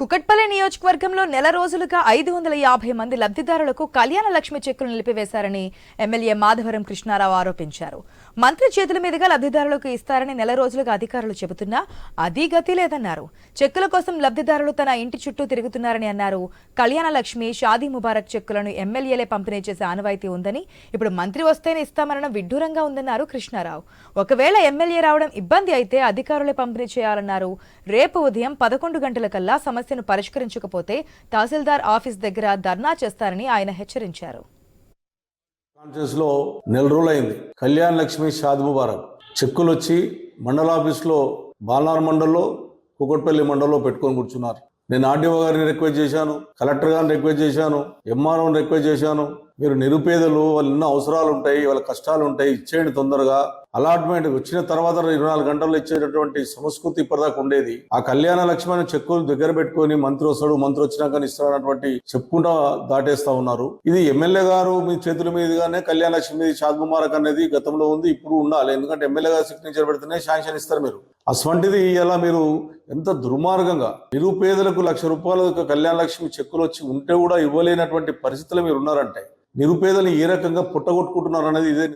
కుకట్పల్లి నియోజకవర్గంలో నెల రోజులుగా ఐదు వందల యాభై మంది లబ్ధిదారులకు కళ్యాణ లక్ష్మి చెక్కులు నిలిపివేశారని ఎమ్మెల్యే మాధవరం కృష్ణారావు ఆరోపించారు. మంత్రి చేతుల మీదుగా లబ్ధిదారులకు ఇస్తారని నెల రోజులుగా అధికారులు చెబుతున్నా అదీ గతి లేదన్నారు. చెక్కుల కోసం లబ్ధిదారులు తన ఇంటి చుట్టూ తిరుగుతున్నారని అన్నారు. కళ్యాణ లక్ష్మి షాదీ ముబారక్ చెక్కులను ఎమ్మెల్యేలే పంపిణీ చేసే ఆనవాయితీ ఉందని ఇప్పుడు మంత్రి వస్తేనే ఇస్తామనడం విడ్డూరంగా ఉందన్నారు కృష్ణారావు. ఒకవేళ ఎమ్మెల్యే రావడం ఇబ్బంది అయితే అధికారులే పంపిణీ చేయాలన్నారు. రేపు ఉదయం పదకొండు గంటలకల్లా సమస్యను పరిష్కరించకపోతే తహసీల్దార్ ఆఫీస్ దగ్గర ధర్నా చేస్తారని ఆయన హెచ్చరించారు. కాన్ఫరెన్స్లో నెల రోజులైంది. కళ్యాణ్ లక్ష్మి షాద్ ముబారక్. చెక్కులు వచ్చి మండల ఆఫీస్లో బాలనార్ మండల్లో కుకట్పల్లి మండల్లో పెట్టుకొని కూర్చున్నారు. నేను ఆర్డీఓ గారిని రిక్వెస్ట్ చేశాను కలెక్టర్ గారిని రిక్వెస్ట్ చేశాను ఎంఆర్ఓని రిక్వెస్ట్ చేశాను. మీరు నిరుపేదలు వాళ్ళు ఎన్నో అవసరాలు ఉంటాయి వాళ్ళ కష్టాలు ఉంటాయి ఇచ్చేయండి తొందరగా. అలాట్మెంట్ వచ్చిన తర్వాత ఇరవై నాలుగు గంటల్లో ఇచ్చేటటువంటి సంస్కృతి ఇప్పటిదాకా ఉండేది. ఆ కళ్యాణ లక్ష్మణ చెక్కులు దగ్గర పెట్టుకొని మంత్రి వస్తాడు మంత్రి వచ్చినాక ఇస్తాడన్నటువంటి చెప్పుకుంటా దాటేస్తా ఉన్నారు. ఇది ఎమ్మెల్యే గారు మీ చేతుల మీదుగానే కళ్యాణ లక్ష్మి షాద్ ముబారక్ అనేది గతంలో ఉంది ఇప్పుడు ఉండాలి. ఎందుకంటే ఎమ్మెల్యే గారు సిగ్నేచర్ పెడితేనే శాంక్షన్ ఇస్తారు మీరు. అటువంటిది ఇలా మీరు ఎంత దుర్మార్గంగా. నిరుపేదలకు లక్ష రూపాయల కళ్యాణ లక్ష్మి చెక్కులు వచ్చి ఉంటే కూడా ఇవ్వలేనటువంటి పరిస్థితులు మీరు ఉన్నారంటే నిరుపేదలు ఏ రకంగా పుట్టగొట్టుకుంటున్నారు అనేది ఇదే